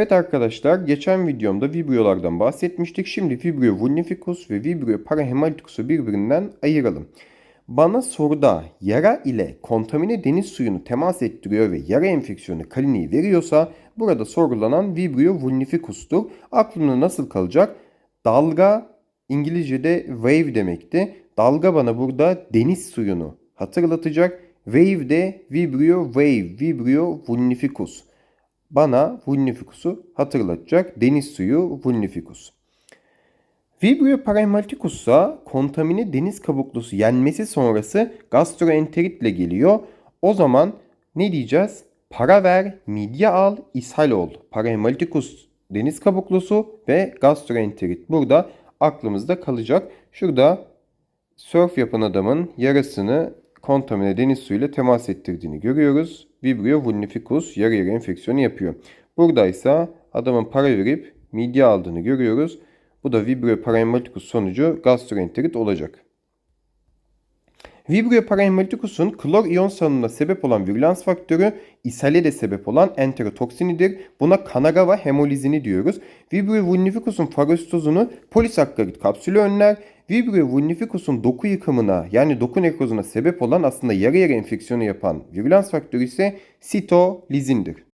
Evet arkadaşlar geçen videomda vibrolardan bahsetmiştik. Şimdi Vibrio vulnificus ve Vibrio parahemalticus'u birbirinden ayıralım. Bana soruda yara ile kontamine deniz suyunu temas ettiriyor ve yara enfeksiyonu kliniği veriyorsa burada sorgulanan Vibrio vulnificus'tur. Aklımda nasıl kalacak? Dalga İngilizce'de wave demekti. Dalga bana burada deniz suyunu hatırlatacak. Wave de Vibrio wave, Vibrio vulnificus bana vulnificus'u hatırlatacak. Deniz suyu vulnificus. Vibrio parahemalticus ise kontamine deniz kabuklusu yenmesi sonrası gastroenteritle geliyor. O zaman ne diyeceğiz? Para ver, midye al, ishal ol. Parahemalticus deniz kabuklusu ve gastroenterit burada aklımızda kalacak. Şurada surf yapan adamın yarasını kontamine deniz suyuyla temas ettirdiğini görüyoruz. Vibrio vulnificus yarı yarı enfeksiyonu yapıyor. Burada ise adamın para verip midye aldığını görüyoruz. Bu da Vibrio parahemalticus sonucu gastroenterit olacak. Vibrio parahemalticus'un klor iyon salınımına sebep olan virülans faktörü ishale de sebep olan enterotoksinidir. Buna Kanagawa hemolizini diyoruz. Vibrio vulnificus'un fagositozunu polisakkarit kapsülü önler. Vibrio vulnificus'un doku yıkımına yani doku nekrozuna sebep olan aslında yarı yarı enfeksiyonu yapan virülans faktörü ise sitolizindir.